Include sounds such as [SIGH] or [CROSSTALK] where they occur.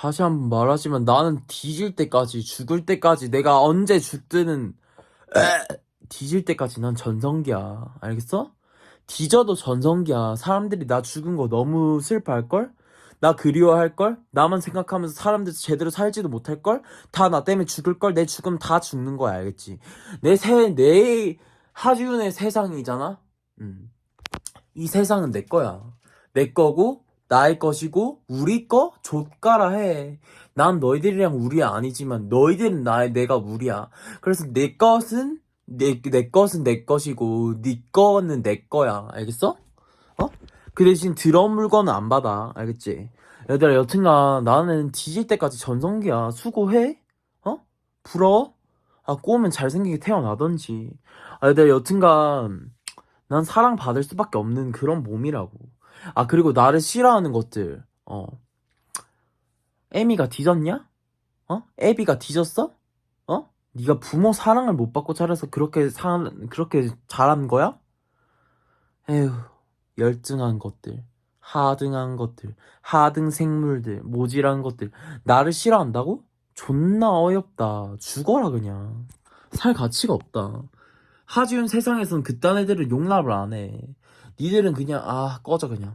다시 한 번 말하지만 나는 뒤질 때까지 죽을 때까지 내가 언제 죽든 에, [CLEARS THROAT] 뒤질 때까지 난 전성기야 알겠어? 뒤져도 전성기야 사람들이 나 죽은 거 너무 슬퍼할걸? 나 그리워할걸? 나만 생각하면서 사람들 제대로 살지도 못할걸? 다 나 때문에 죽을걸? 내 죽으면 다 죽는 거야 알겠지? 내 세, 내 하지훈의 세상이잖아? 음. 이 세상은 내 거야 내 거고 나의 것이고 우리 거 족가라 해. 난 너희들이랑 우리 아니지만 너희들은 나의 내가 우리야. 그래서 내 것은 내, 내 것은 내 것이고 네 거는 내 거야. 알겠어? 어? 그 대신 들어온 물건은 안 받아. 알겠지? 얘들아 여튼간 나는 뒤질 때까지 전성기야. 수고해? 어? 부러워? 아 꼬우면 잘생기게 태어나던지. 아 얘들아 여튼간 난 사랑받을 수밖에 없는 그런 몸이라고. 아 그리고 나를 싫어하는 것들 어 에미가 뒤졌냐? 어? 에비가 뒤졌어? 어? 네가 부모 사랑을 못 받고 자라서 그렇게 사 그렇게 자란 거야? 에휴 열등한 것들 하등한 것들 하등 생물들 모질한 것들 나를 싫어한다고? 존나 어이없다 죽어라 그냥 살 가치가 없다 하지훈 세상에선 그딴 애들을 용납을 안 해 니들은 그냥 아 꺼져 그냥